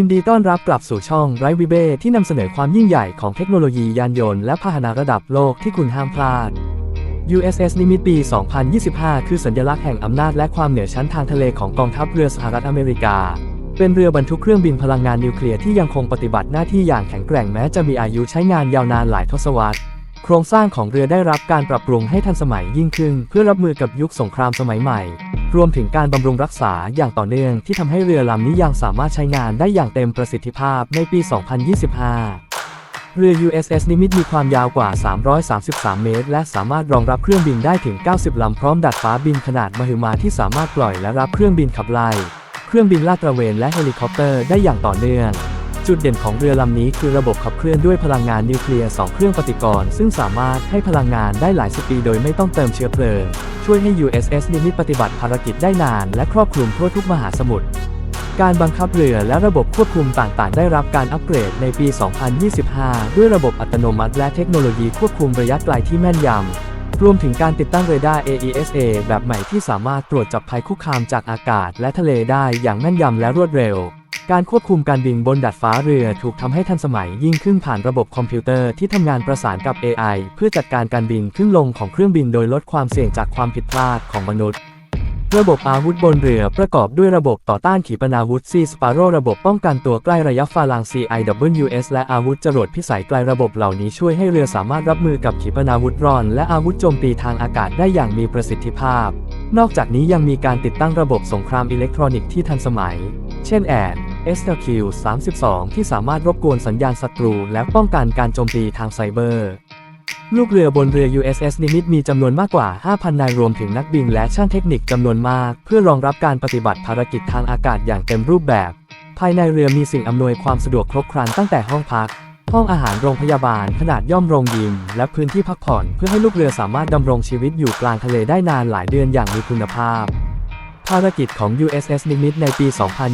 ินดีต้อนรับกลับสู่ช่องไรวิเบ้ที่นำเสนอความยิ่งใหญ่ของเทคโนโลยียานยนต์และพาหนะระดับโลกที่คุณห้ามพลาด USS นิมิตปี 2025 คือสัญลักษณ์แห่งอำนาจและความเหนือชั้นทางทะเลของกองทัพเรือสหรัฐอเมริกา เป็นเรือบรรทุกเครื่องบินพลังงานนิวเคลียร์ที่ยังคงปฏิบัติหน้าที่อย่างแข็งแกร่งแม้จะมีอายุใช้งานยาวนานหลายทศวรรษ โครงสร้างของเรือได้รับการปรับปรุงให้ทันสมัยยิ่งขึ้น เพื่อรับมือกับยุคสงครามสมัยใหม่ รวมถึงการบำรุงรักษาอย่างต่อเนื่องที่ทำให้เรือลำนี้ยังสามารถใช้งานได้อย่างเต็มประสิทธิภาพในปี 2025 เรือ USS นิมิตมีความยาวกว่า 333 เมตร และสามารถรองรับเครื่องบินได้ถึง 90 ลำพร้อมดัดฟ้าบินขนาดมหึมาที่สามารถปล่อยและรับเครื่องบินขับไล่ เครื่องบินลาดตระเวนและเฮลิคอปเตอร์ได้อย่างต่อเนื่อง จุดเด่นของเรือลำนี้คือระบบขับเคลื่อนด้วยพลังงานนิวเคลียร์ 2 เครื่องปฏิกรณ์ซึ่งสามารถให้พลังงานได้หลายสิบปีโดยไม่ต้องเติมเชื้อเพลิง ช่วยให้ USS นิมิตปฏิบัติภารกิจได้นาน และครอบคลุมทั่วทุกมหาสมุทรการบังคับเรือและระบบควบคุมต่างๆ ได้รับการอัปเกรดในปี 2025 ด้วยระบบอัตโนมัติและเทคโนโลยีควบคุมระยะไกลที่แม่นยำ รวมถึงการติดตั้งเรดาร์ AESA แบบใหม่ที่สามารถตรวจจับภัยคุกคามจากอากาศและทะเลได้อย่างแม่นยำและรวดเร็ว การควบคุมการบินบนดาดฟ้าเรือถูกทำให้ทันสมัยยิ่งขึ้นผ่านระบบคอมพิวเตอร์ที่ทำงานประสานกับ AI เพื่อจัดการการบินขึ้นลงของเครื่องบินโดยลดความเสี่ยงจากความผิดพลาดของมนุษย์ ระบบอาวุธบนเรือประกอบด้วยระบบต่อต้านขีปนาวุธ Sea Sparrow ระบบป้องกันตัวใกล้ระยะฟาลัง CIWS และอาวุธจรวดพิสัยไกลระบบเหล่านี้ช่วยให้เรือสามารถรับมือกับขีปนาวุธรอน และอาวุธโจมตีทางอากาศได้อย่างมีประสิทธิภาพ นอกจากนี้ยังมีการติดตั้งระบบสงครามอิเล็กทรอนิกส์ที่ทันสมัย เช่นแอน SLQ-32 ที่สามารถรบกวนสัญญาณศัตรู และป้องกันการโจมตีทางไซเบอร์ ลูกเรือบนเรือ USS นิมิตมีจำนวนมากกว่า 5,000 นายรวมถึงนักบินและช่างเทคนิคจำนวนมาก เพื่อรองรับการปฏิบัติภารกิจทางอากาศอย่างเต็มรูปแบบ ภายในเรือมีสิ่งอำนวยความสะดวกครบครันตั้งแต่ห้องพัก ห้องอาหารโรงพยาบาล ขนาดย่อมโรงยิม และพื้นที่พักผ่อน เพื่อให้ลูกเรือสามารถดำรงชีวิตอยู่กลางทะเลได้นานหลายเดือนอย่างมีคุณภาพ ภารกิจของ USS นิมิตในปี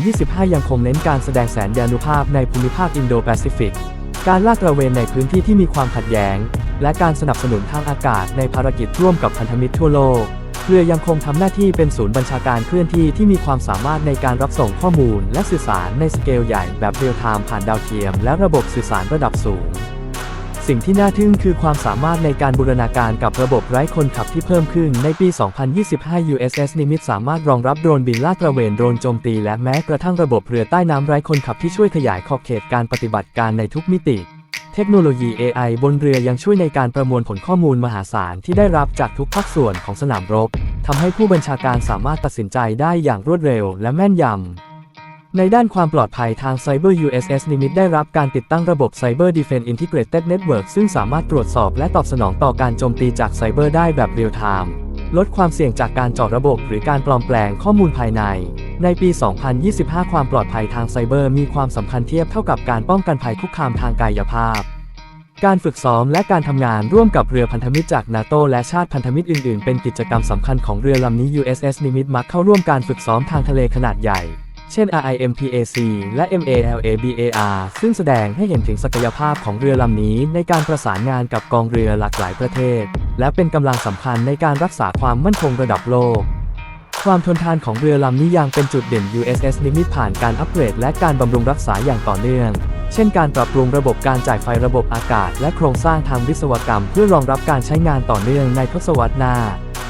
2025 ยังคงเน้นการแสดงแสนยานุภาพในภูมิภาคอินโดแปซิฟิก การลาดตระเวนในพื้นที่ที่มีความขัดแย้ง และการสนับสนุนทางอากาศในภารกิจร่วมกับพันธมิตรทั่วโลก เรือยังคงทำหน้าที่เป็นศูนย์บัญชาการเคลื่อนที่ที่มีความสามารถในการรับส่งข้อมูล และสื่อสารในสเกลใหญ่แบบเรียลไทม์ผ่านดาวเทียม และระบบสื่อสารระดับสูง สิ่งที่น่าทึ่งคือความสามารถในการบูรณาการกับระบบไร้คนขับที่เพิ่มขึ้นในปี 2025 USS นิมิตสามารถรองรับโดรนบินลาดตระเวนโดรนโจมตีและแม้กระทั่งระบบเรือใต้น้ำไร้คนขับที่ช่วยขยายขอบเขตการปฏิบัติการในทุกมิติ เทคโนโลยี AI บนเรือยังช่วยในการประมวลผลข้อมูลมหาศาลที่ได้รับจากทุกภาคส่วนของสนามรบทำให้ผู้บัญชาการสามารถตัดสินใจได้อย่างรวดเร็วและแม่นยำ ในด้านความปลอดภัยทางไซเบอร์ USS นิมิตได้รับการติดตั้งระบบ Cyber Defense Integrated Network ซึ่งสามารถตรวจสอบและตอบสนองต่อการโจมตีจากไซเบอร์ได้แบบเรียลไทม์ลดความเสี่ยงจากการเจาะระบบหรือการปลอมแปลงข้อมูลภายใน ในปี 2025 ความปลอดภัยทางไซเบอร์มีความสำคัญเทียบเท่ากับการป้องกันภัยคุกคามทางกายภาพ การฝึกซ้อมและการทำงานร่วมกับเรือพันธมิตรจากนาโตและชาติพันธมิตรอื่น ๆ เป็นกิจกรรมสำคัญของเรือลำนี้ USS นิมิตมักเข้าร่วมการฝึกซ้อมทางทะเลขนาดใหญ่ เช่น RIMPAC และ MALABAR ซึ่งแสดงให้เห็นถึงศักยภาพของเรือลำนี้ในการประสานงานกับกองเรือหลากหลายประเทศ และเป็นกำลังสำคัญในการรักษาความมั่นคงระดับโลก ความทนทานของเรือลำนี้ยังเป็นจุดเด่น USS นิมิตผ่านการอัปเกรดและการบำรุงรักษาอย่างต่อเนื่อง เช่นการปรับปรุงระบบการจ่ายไฟระบบอากาศ และโครงสร้างทางวิศวกรรม เพื่อรองรับการใช้งานต่อเนื่องในทศวรรษหน้า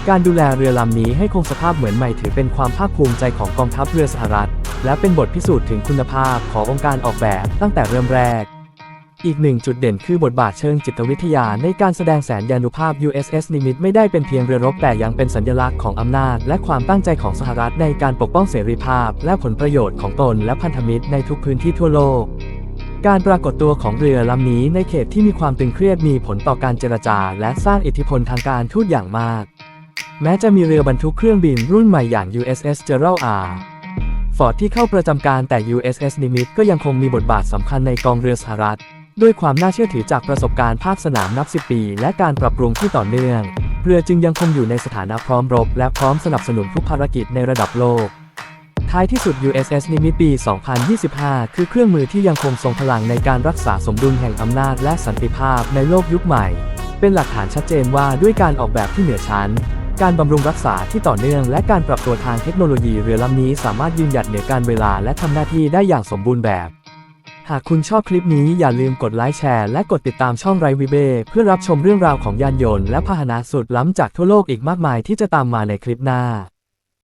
การดูแลเรือลำนี้ให้คงสภาพเหมือนใหม่ถือเป็นความภาคภูมิใจของกองทัพเรือสหรัฐ และเป็นบทพิสูจน์ถึงคุณภาพขององค์การออกแบบตั้งแต่เริ่มแรก อีกหนึ่งจุดเด่นคือบทบาทเชิงจิตวิทยาในการแสดงแสนยานุภาพ USS นิมิตไม่ได้เป็นเพียงเรือรบแต่ยังเป็นสัญลักษณ์ของอำนาจ และความตั้งใจของสหรัฐในการปกป้องเสรีภาพ และผลประโยชน์ของตนและพันธมิตรในทุกพื้นที่ทั่วโลกการปรากฏตัวของเรือลำนี้ในเขตที่มีความตึงเครียดมีผลต่อการเจรจา และสร้างอิทธิพลทางการทูตอย่างมาก แม้จะมีเรือบรรทุกเครื่องบินรุ่นใหม่อย่าง USS Gerald R. ฟอร์ดที่เข้าประจำการแต่ USS นิมิตก็ยังคงมีบทบาทสำคัญในกองเรือสหรัฐ ด้วยความน่าเชื่อถือจากประสบการณ์ภาคสนามนับ 10 ปี และการปรับปรุงที่ต่อเนื่อง เรือจึงยังคงอยู่ในสถานะพร้อมรบ และพร้อมสนับสนุนทุกภารกิจในระดับโลก ท้ายที่สุด USS นิมิตปี 2025 คือเครื่องมือที่ยังคงทรงพลังในการรักษาสมดุลแห่งอำนาจและสันติภาพในโลกยุคใหม่ เป็นหลักฐานชัดเจนว่าด้วยการออกแบบที่เหนือชั้น การบำรุงรักษาที่ต่อเนื่องและการปรับตัวทางเทคโนโลยีเรือลำนี้สามารถยืนหยัดเหนือการเวลาและทำหน้าที่ได้อย่างสมบูรณ์แบบ หากคุณชอบคลิปนี้อย่าลืมกดไลค์แชร์และกดติดตามช่องไรวิเบเพื่อรับชมเรื่องราวของยานยนต์และพาหนะสุดล้ำจากทั่วโลกอีกมากมายที่จะตามมาในคลิปหน้า